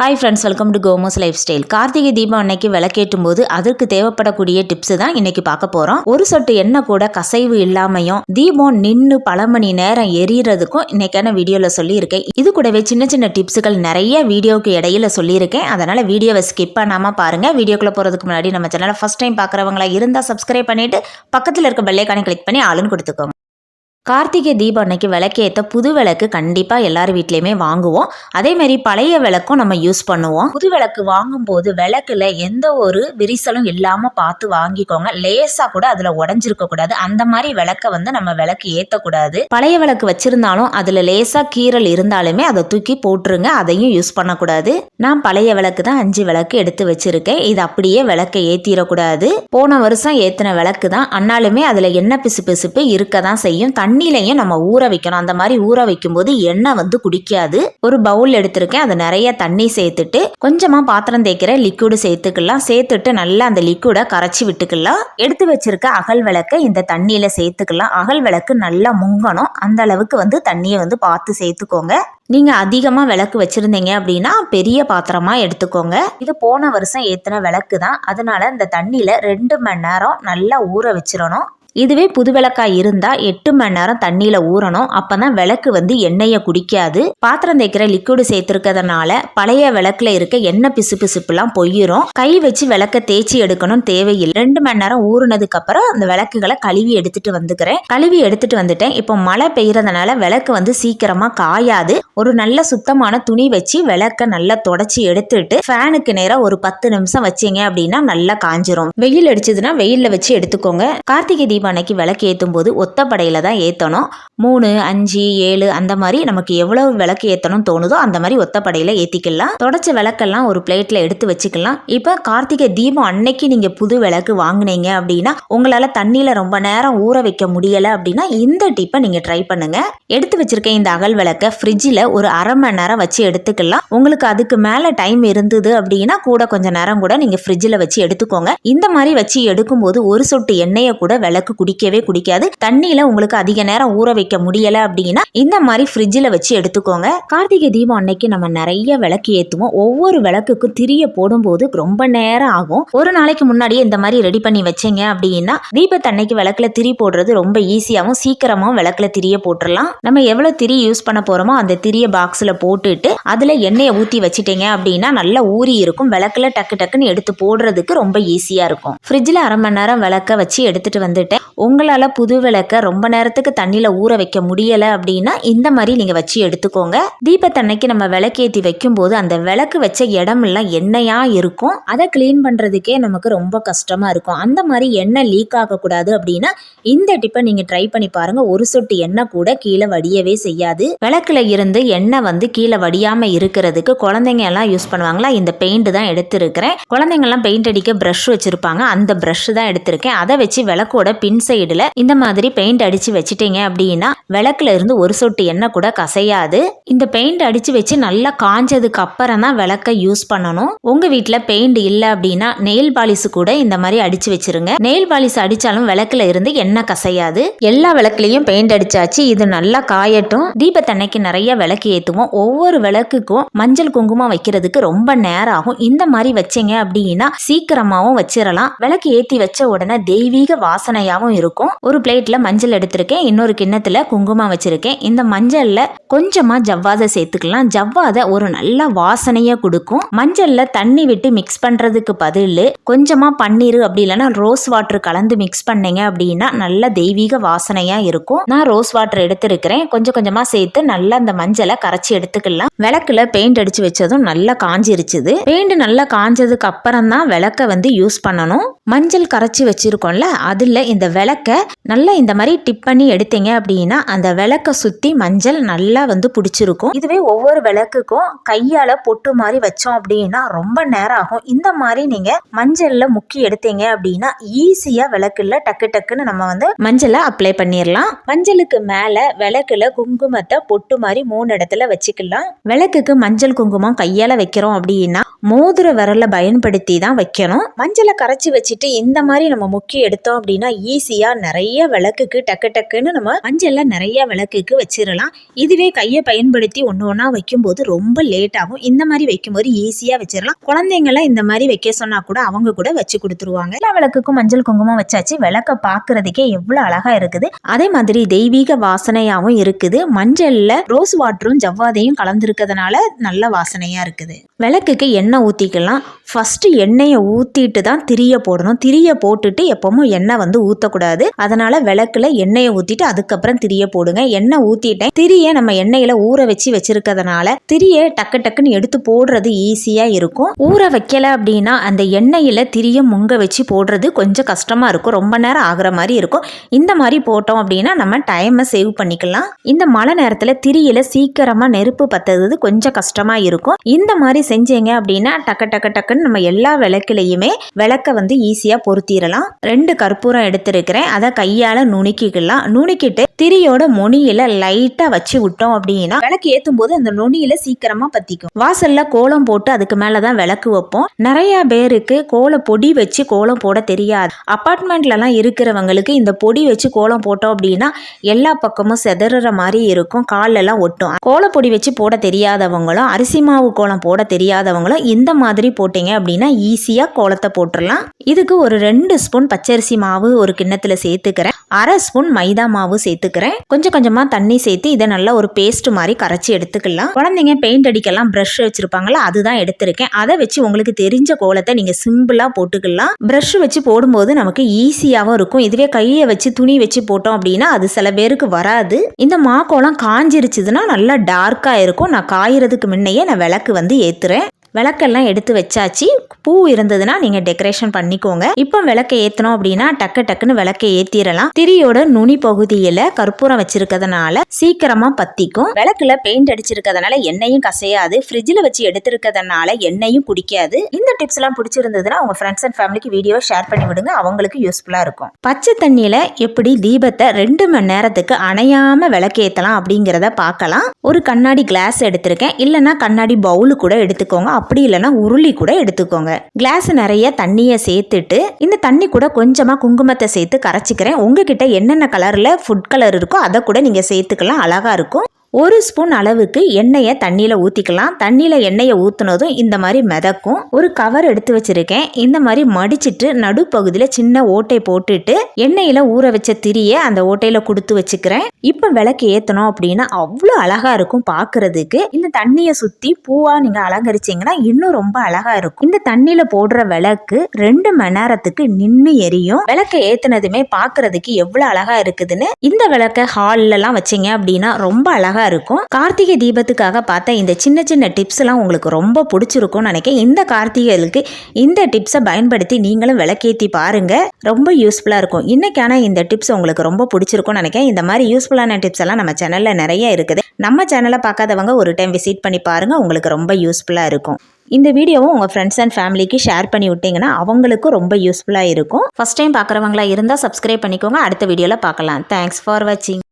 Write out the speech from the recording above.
Hi friends welcome to Komos lifestyle Karthigai Deepam அன்னைக்கு விளக்கேற்றும் போது அதற்கு தேவைப்படக்கூடிய டிப்ஸ் தான் இன்னைக்கு பார்க்க போறோம். ஒரு சொட்டு எண்ணெய் கூட கசைவு இல்லாமையும் தீபம் நின்று பல மணி நேரம் எரியறதுக்கும் இன்னைக்கான வீடியோல சொல்லியிருக்கேன். இது கூடவே சின்ன சின்ன டிப்ஸுகள் நிறைய வீடியோவுக்கு இடையில சொல்லியிருக்கேன். அதனால வீடியோவை ஸ்கிப் பண்ணாம பாருங்க. வீடியோக்குள்ள போறதுக்கு முன்னாடி நம்ம சேனலை ஃபர்ஸ்ட் டைம் பார்க்குறவங்களா இருந்தா சப்ஸ்கிரைப் பண்ணிட்டு பக்கத்தில் இருக்க பெல்லைக்கான கிளிக் பண்ணி ஆளுன்னு கொடுத்துக்கோங்க. கார்த்திகை தீபம் அன்னைக்கு விளக்கேற்ற புது விளக்கு கண்டிப்பாக எல்லார் வீட்லேயுமே வாங்குவோம். அதே மாதிரி பழைய விளக்கும் நம்ம யூஸ் பண்ணுவோம். புது விளக்கு வாங்கும்போது விளக்குல எந்த ஒரு விரிசலும் இல்லாமல் பார்த்து வாங்கிக்கோங்க. லேசாக கூட அதில் உடஞ்சிருக்க கூடாது. அந்த மாதிரி விளக்க வந்து நம்ம விளக்கு ஏற்றக்கூடாது பழைய விளக்கு வச்சிருந்தாலும் அதில் லேசாக கீறல் இருந்தாலுமே அதை தூக்கி போட்டுருங்க. அதையும் யூஸ் பண்ணக்கூடாது. நான் பழைய விளக்கு தான் அஞ்சு விளக்கு எடுத்து வச்சிருக்கேன். இது அப்படியே விளக்கை ஏற்றிடக்கூடாது போன வருஷம் ஏற்றின விளக்கு தான். அன்னாலுமே அதில் எண்ணெய் பிசு பிசுப்பு இருக்க தான் செய்யும் தண்ணிலையும் நம்ம ஊற வைக்கணும். அந்த மாதிரி ஊற வைக்கும்போது எண்ணெய் வந்து குடிக்காது. ஒரு பவுல் எடுத்திருக்கேன். அதை நிறைய தண்ணி சேர்த்துட்டு கொஞ்சமாக பாத்திரம் தேய்க்கிற லிக்விடு சேர்த்துக்கலாம். சேர்த்துட்டு நல்லா அந்த லிக்விடை கரைச்சி விட்டுக்கலாம். எடுத்து வச்சிருக்க அகல் விளக்கை இந்த தண்ணியில் சேர்த்துக்கலாம். அகல் விளக்கு நல்லா முங்கணும். அந்த அளவுக்கு வந்து தண்ணியை வந்து பார்த்து சேர்த்துக்கோங்க. நீங்கள் அதிகமாக விளக்கு வச்சுருந்தீங்க அப்படின்னா பெரிய பாத்திரமாக எடுத்துக்கோங்க. இது போன வருஷம் ஏற்றின விளக்கு தான் அதனால இந்த தண்ணியில் ரெண்டு மணி நேரம் நல்லா ஊற வச்சிடணும் இதுவே புது விளக்காய் இருந்தால் எட்டு மணி நேரம் தண்ணியில் ஊறணும். அப்போ தான் விளக்கு வந்து எண்ணெயை குடிக்காது. பாத்திரம் தேய்க்கிற லிக்விடு சேர்த்துருக்கிறதுனால பழைய விளக்குல இருக்க எண்ணெய் பிசு பிசுப்புலாம் பொய்யிரும். கை வச்சு விளக்க தேய்ச்சி எடுக்கணும் தேவையில்லை. ரெண்டு மணி நேரம் ஊறினதுக்கு அப்புறம் அந்த விளக்குகளை கழுவி எடுத்துட்டு வந்துக்கிறேன். கழுவி எடுத்துட்டு வந்துட்டேன். இப்போ மழை பெய்யறதுனால விளக்கு வந்து சீக்கிரமா காயாது. ஒரு நல்ல சுத்தமான துணி வச்சு விளக்க நல்லா தொடச்சி எடுத்துட்டு ஃபேனுக்கு நேரம் ஒரு பத்து நிமிஷம் வச்சீங்க அப்படின்னா நல்லா காஞ்சிரும். வெயில் அடிச்சதுன்னா வெயிலில் வச்சு எடுத்துக்கோங்க. கார்த்திகை தீபானைக்கு விளக்கு ஏற்றும் போது ஒத்தப்படையில தான் ஏற்றணும் மூணு அஞ்சு ஏழு அந்த மாதிரி நமக்கு எவ்வளவு விளக்கு ஏற்றணும் தோணுதோ அந்த மாதிரி ஒத்தப்படையில் ஏற்றிக்கலாம் தொடச்ச விளக்கெல்லாம் ஒரு பிளேட்டில் எடுத்து வச்சுக்கலாம். இப்போ கார்த்திகை தீபம் அன்னைக்கு நீங்கள் புது விளக்கு வாங்குனீங்க அப்படின்னா உங்களால் தண்ணியில் ரொம்ப நேரம் ஊற வைக்க முடியலை அப்படின்னா இந்த டிப்பை நீங்கள் ட்ரை பண்ணுங்க. எடுத்து வச்சிருக்க இந்த அகல் விளக்க ஃப்ரிட்ஜில் ஒரு அரை மணி நேரம் வச்சு எடுத்துக்கலாம். உங்களுக்கு அதுக்கு மேலே டைம் இருந்தது அப்படின்னா கூட கொஞ்ச நேரம் கூட நீங்கள் ஃப்ரிட்ஜில் வச்சு எடுத்துக்கோங்க. இந்த மாதிரி வச்சு எடுக்கும்போது ஒரு சொட்டு எண்ணெயை கூட விளக்கு குடிக்கவே குடிக்காது. தண்ணியில் உங்களுக்கு அதிக நேரம் ஊற வைக்க முடியலை அப்படின்னா இந்த மாதிரி ஃப்ரிட்ஜில் வச்சு எடுத்துக்கோங்க. கார்த்திகை தீபம் அன்னைக்கு நம்ம நிறைய விளக்கு ஏற்றுவோம் ஒவ்வொரு விளக்குக்கும் திரிய போடும்போது ரொம்ப நேரம் ஆகும். ஒரு நாளைக்கு முன்னாடியே இந்த மாதிரி ரெடி பண்ணி வச்சீங்க அப்படின்னா தீபத்தன்னைக்கு விளக்குல திரி போடுறது ரொம்ப ஈஸியாகவும் சீக்கிரமாகவும் விளக்குல திரிய போட்டுடலாம் நம்ம எவ்வளோ திரி யூஸ் பண்ண போகிறோமோ அந்த திரிய பாக்ஸில் போட்டுட்டு அதில் எண்ணெயை ஊற்றி வச்சிட்டீங்க அப்படின்னா நல்லா ஊறி இருக்கும். விளக்குல டக்கு டக்குன்னு எடுத்து போடுறதுக்கு ரொம்ப ஈஸியாக இருக்கும். ஃப்ரிட்ஜில் அரை மணி நேரம் விளக்க வச்சு எடுத்துகிட்டு வந்துட்டேன். உங்களால் புது விளக்க ரொம்ப நேரத்துக்கு தண்ணியில் ஊற வைக்க முடியலை அப்படின்னா இந்த மாதிரி நீங்கள் வச்சு எடுத்துக்கோங்க. தீபத்தன்னைக்கு நம்ம விளக்கேற்றி வைக்கும்போது அந்த விளக்கு வச்ச இடமெல்லாம் எண்ணெயாக இருக்கும். அதை க்ளீன் பண்ணுறதுக்கே நமக்கு ரொம்ப கஷ்டமாக இருக்கும். அந்த மாதிரி எண்ணெய் லீக் ஆகக்கூடாது அப்படின்னா இந்த டிப்பை நீங்கள் ட்ரை பண்ணி பாருங்கள் ஒரு சொட்டு எண்ணெய் கூட கீழே வடியவே செய்யாது. விளக்குல இருந்து எண்ணெய் வந்து கீழே வடியாமல் இருக்கிறதுக்கு குழந்தைங்க எல்லாம் யூஸ் பண்ணுவாங்களா? இந்த பெயிண்ட் தான் எடுத்திருக்கிறேன். குழந்தைங்கெல்லாம் பெயிண்ட் அடிக்க ப்ரஷ் வச்சுருப்பாங்க. அந்த ப்ரஷ் தான் எடுத்திருக்கேன். அதை வச்சு விளக்கோட பின் சைடில் இந்த மாதிரி பெயிண்ட் அடித்து வச்சுட்டீங்க அப்படின்னா விளக்குல இருந்து ஒரு சொட்டு எண்ணெய் கூட கசையாது. இந்த பெயிண்ட் அடித்து வச்சு நல்லா காஞ்சதுக்கு அப்புறம் தான் விளக்க யூஸ் பண்ணணும். உங்கள் வீட்டில் பெயிண்ட் இல்லை அப்படின்னா நெயில் பாலிஸ் கூட இந்த மாதிரி அடித்து வச்சிருங்க. நெயில் பாலிஸ் அடித்தாலும் விளக்குல இருந்து எண்ணெய் கசையாது. எல்லா விளக்குலையும் பெயிண்ட் அடிச்சாச்சு இது நல்லா காயட்டும். தீபத்தன்னைக்கு நிறைய விளக்கு ஏற்றுவோம் ஒவ்வொரு விளக்குக்கும் மஞ்சள் குங்குமம் வைக்கிறதுக்கு ரொம்ப நேரம் ஆகும் இந்த மாதிரி வச்சீங்க அப்படின்னா சீக்கிரமாகவும் வச்சிடலாம் விளக்கு ஏற்றி வச்ச உடனே தெய்வீக வாசனையாகவும் இருக்கும். ஒரு பிளேட்டில் மஞ்சள் எடுத்திருக்கேன். இன்னொரு கிண்ணத்தில் குங்குமம் வச்சுருக்கேன். இந்த மஞ்சளில் கொஞ்சமாக ஜவ ஜவ்வாதை சேர்த்துக்கலாம். ஜவ்வாதை ஒரு நல்ல வாசனையை கொடுக்கும். மஞ்சள்ல தண்ணி விட்டு மிக்ஸ் பண்றதுக்கு பதில் கொஞ்சமா பன்னீர் அப்படி இல்லைன்னா ரோஸ் வாட்டர் கலந்து மிக்ஸ் பண்ணீங்க அப்படின்னா நல்ல தெய்வீக வாசனையா இருக்கும். நான் ரோஸ் வாட்டர் எடுத்திருக்கிறேன். கொஞ்சம் கொஞ்சமா சேர்த்து நல்லா அந்த மஞ்சளை கரைச்சி எடுத்துக்கலாம். விளக்குல பெயிண்ட் அடிச்சு வச்சதும் நல்லா காஞ்சிருச்சுது. பெயிண்ட் நல்லா காஞ்சதுக்கு அப்புறம் தான் விளக்க வந்து யூஸ் பண்ணணும். மஞ்சள் கரைச்சி வச்சிருக்கோம்ல அதுல இந்த விளக்க நல்லா இந்த மாதிரி டிப் பண்ணி எடுத்தீங்க அப்படின்னா அந்த விளக்க சுத்தி மஞ்சள் நல்லா வந்து பிடிச்சிருக்கும். இதுவே ஒவ்வொரு விளக்குக்கும் கையால பொட்டு மாதிரி வச்சோம் அப்படின்னா ரொம்ப நேரம் ஆகும் இந்த மாதிரி நீங்க மஞ்சள்ல முக்கி எடுத்தீங்க அப்படின்னா ஈஸியா விளக்குல டக்கு டக்குன்னு நம்ம வந்து மஞ்சளை அப்ளை பண்ணிடலாம் மஞ்சளுக்கு மேல விளக்குல குங்குமத்தை பொட்டு மாதிரி மூணு இடத்துல வச்சுக்கலாம். விளக்குக்கு மஞ்சள் குங்குமம் கையால வைக்கிறோம் அப்படின்னா மோதிர விரல பயன்படுத்தி தான் வைக்கணும். மஞ்சளை கரைச்சி வச்சுட்டு இந்த மாதிரி நம்ம முக்கி எடுத்தோம் அப்படின்னா ஈஸியாக நிறைய விளக்குக்கு டக்கு டக்குன்னு நம்ம மஞ்சள்ல நிறைய விளக்குக்கு வச்சிடலாம் இதுவே கையை பயன்படுத்தி ஒன்று ஒன்றா வைக்கும்போது ரொம்ப லேட் ஆகும். இந்த மாதிரி வைக்கும்போது ஈஸியாக வச்சிடலாம். குழந்தைங்களாம் இந்த மாதிரி வைக்க சொன்னா கூட அவங்க கூட வச்சு கொடுத்துருவாங்க. எல்லா விளக்குக்கும் மஞ்சள் குங்குமம் வச்சாச்சு. விளக்க பார்க்கறதுக்கே எவ்வளோ அழகா இருக்குது. அதே மாதிரி தெய்வீக வாசனையாகவும் இருக்குது. மஞ்சளில் ரோஸ் வாட்டரும் ஜவ்வாதையும் கலந்துருக்கிறதுனால நல்ல வாசனையா இருக்குது. விளக்குக்கு எண்ணெய் ஊற்றிக்கலாம் ஃபர்ஸ்ட் எண்ணெயை ஊற்றிட்டு தான் திரிய போடணும். திரிய போட்டுட்டு எப்பவும் எண்ணெய் வந்து ஊற்றக்கூடாது அதனால விளக்குல எண்ணெயை ஊற்றிட்டு அதுக்கப்புறம் திரிய போடுங்க. எண்ணெய் ஊற்றிட்டேன் திரிய நம்ம எண்ணெயில் ஊற வச்சு வச்சிருக்கிறதுனால திரியை டக்கு டக்குன்னு எடுத்து போடுறது ஈஸியாக இருக்கும். ஊற வைக்கல அப்படின்னா அந்த எண்ணெயில் திரிய முங்க வச்சு போடுறது கொஞ்சம் கஷ்டமாக இருக்கும். ரொம்ப நேரம் ஆகுற மாதிரி இருக்கும். இந்த மாதிரி போட்டோம் அப்படின்னா நம்ம டைமை சேவ் பண்ணிக்கலாம். இந்த மழை நேரத்தில் திரியில சீக்கிரமாக நெருப்பு பத்துறது கொஞ்சம் கஷ்டமாக இருக்கும். இந்த மாதிரி செஞ்சீங்க அப்படின்னா டக்கு டக்கு டக்குன்னு நம்ம எல்லா விளக்குலையுமே விளக்க வந்து ஈஸியாக பொருத்திடலாம் ரெண்டு கற்பூரம் எடுத்திருக்கிறேன். அதை கையால் நுணுக்கிக்கலாம். நுணுக்கிட்டு திரியோட மொனியில் லைட்டாக வச்சு விட்டோம் அப்படின்னா விளக்கு ஏற்றும் போது அந்த நுனியில சீக்கிரமாக பத்திக்கும். வாசல்ல கோலம் போட்டு அதுக்கு மேலே தான் விளக்கு வைப்போம். நிறைய பேருக்கு கோல பொடி வச்சு கோலம் போட தெரியாது. அப்பார்ட்மெண்ட்லலாம் இருக்கிறவங்களுக்கு இந்த பொடி வச்சு கோலம் போட்டோம் அப்படின்னா எல்லா பக்கமும் செதற மாதிரி இருக்கும். கால்லெல்லாம் ஒட்டும். கோலப்பொடி வச்சு போட தெரியாதவங்களும் அரிசி மாவு கோலம் போட தெரியாதவங்களும் இந்த மாதிரி போட்டீங்க அப்படின்னா ஈஸியாக கோலத்தை போட்டுடலாம் இதுக்கு ஒரு ரெண்டு ஸ்பூன் பச்சரிசி மாவு ஒரு கிண்ணத்துல சேர்த்துக்கிறேன். அரை ஸ்பூன் மைதா மாவு சேர்த்துக்கிறேன். கொஞ்சம் கொஞ்சமாக தண்ணி சேர்த்து இதை நல்லா ஒரு பேஸ்ட் மாதிரி கரைச்சி எடுத்துக்கலாம். குழந்தைங்க பெயிண்ட் அடிக்கலாம் ப்ரஷ் வச்சிருப்பாங்களா அதுதான் எடுத்திருக்கேன். அதை வச்சு உங்களுக்கு தெரிஞ்ச கோலத்தை நீங்கள் சிம்பிளாக போட்டுக்கலாம். ப்ரஷ் வச்சு போடும்போது நமக்கு ஈஸியாகவும் இருக்கும். இதுவே கையை வச்சு துணி வச்சு போட்டோம் அப்படின்னா அது சில பேருக்கு வராது. இந்த மாக்கோலம் காஞ்சிருச்சுதுன்னா நல்லா டார்க்காக இருக்கும். நான் காயறதுக்கு முன்னையே நான் விளக்கு வந்து ஏற்றுறேன் விளக்கெல்லாம் எடுத்து வச்சாச்சு. பூ இருந்ததுன்னா நீங்கள் டெக்கரேஷன் பண்ணிக்கோங்க. இப்போ விளக்க ஏற்றணும் அப்படின்னா டக்கு டக்குன்னு விளக்க ஏற்றிடலாம் திரியோட நுனி பகுதியில் கற்பூரம் வச்சிருக்கிறதுனால சீக்கிரமாக பற்றிக்கும் விளக்குல பெயிண்ட் அடிச்சிருக்கிறதுனால எண்ணெயும் கசையாது. ஃப்ரிட்ஜில் வச்சு எடுத்திருக்கிறதுனால எண்ணெயும் குடிக்காது. இந்த டிப்ஸ்லாம் பிடிச்சிருந்ததுன்னா உங்கள் ஃப்ரெண்ட்ஸ் அண்ட் ஃபேமிலிக்கு வீடியோ ஷேர் பண்ணி விடுங்க. அவங்களுக்கு யூஸ்ஃபுல்லாக இருக்கும். பச்சை தண்ணியில் எப்படி தீபத்தை ரெண்டு மணி நேரத்துக்கு அணையாமல் விளக்கேற்றலாம் அப்படிங்கிறத பார்க்கலாம். ஒரு கண்ணாடி கிளாஸ் எடுத்திருக்கேன். இல்லைன்னா கண்ணாடி பவுலு கூட எடுத்துக்கோங்க. அப்படி இல்லைன்னா உருளி கூட எடுத்துக்கோங்க. கிளாஸ் நிறைய தண்ணியை சேர்த்துட்டு இந்த தண்ணி கூட கொஞ்சமாக குங்குமத்தை சேர்த்து கரைச்சிக்கிறேன். உங்ககிட்ட என்னென்ன கலரில் ஃபுட் கலர் இருக்கோ அதை கூட நீங்கள் சேர்த்துக்கலாம். அழகாக இருக்கும். ஒரு ஸ்பூன் அளவுக்கு எண்ணெயை தண்ணியில் ஊற்றிக்கலாம் தண்ணியில் எண்ணெயை ஊற்றுனதும் இந்த மாதிரி மிதக்கும். ஒரு கவர் எடுத்து வச்சுருக்கேன். இந்த மாதிரி மடிச்சிட்டு நடுப்பகுதியில் சின்ன ஓட்டை போட்டுட்டு எண்ணெயில் ஊற வச்ச திரியை அந்த ஓட்டையில் கொடுத்து வச்சுக்கிறேன். இப்போ விளக்கு ஏற்றணும் அப்படின்னா அவ்வளோ அழகாக இருக்கும் பார்க்குறதுக்கு இந்த தண்ணியை சுற்றி பூவாக நீங்கள் அலங்கரிச்சிங்கன்னா இன்னும் ரொம்ப அழகாக இருக்கும். இந்த தண்ணியில் போடுற விளக்கு ரெண்டு மணி நேரத்துக்கு நின்று எரியும். விளக்கை ஏற்றுனதுமே பார்க்குறதுக்கு எவ்வளோ அழகாக இருக்குதுன்னு. இந்த விளக்கை ஹால்லலாம் வச்சிங்க அப்படின்னா ரொம்ப அழகாக இருக்கும். கார்த்திகை தீபத்துக்காக பார்த்த இந்த சின்ன சின்ன டிப்ஸ் எல்லாம் உங்களுக்கு ரொம்ப பிடிச்சிருக்கும்னு நினைக்கிறேன். இந்த கார்த்திகைகளுக்கு இந்த டிப்ஸை பயன்படுத்தி நீங்களும் விளக்கேற்றி பாருங்க. ரொம்ப யூஸ்ஃபுல்லாக இருக்கும். இன்னைக்கான இந்த டிப்ஸ் உங்களுக்கு ரொம்ப பிடிச்சிருக்கும்னு நினைக்கிறேன். இந்த மாதிரி யூஸ்ஃபுல்லான டிப்ஸ் எல்லாம் நம்ம சேனலில் நிறைய இருக்குது. நம்ம சேனலை பார்க்காதவங்க ஒரு டைம் விசிட் பண்ணி பாருங்க. உங்களுக்கு ரொம்ப யூஸ்ஃபுல்லாக இருக்கும். இந்த வீடியோவும் உங்கள் ஃப்ரெண்ட்ஸ் அண்ட் ஃபேமிலிக்கு ஷேர் பண்ணி விட்டீங்கன்னா அவங்களுக்கும் ரொம்ப யூஸ்ஃபுல்லாக இருக்கும். ஃபஸ்ட் டைம் பார்க்குறவங்களா இருந்தால் சப்ஸ்கிரைப் பண்ணிக்கோங்க. அடுத்த வீடியோவில் பார்க்கலாம். தேங்க்ஸ் ஃபார் வாட்சிங்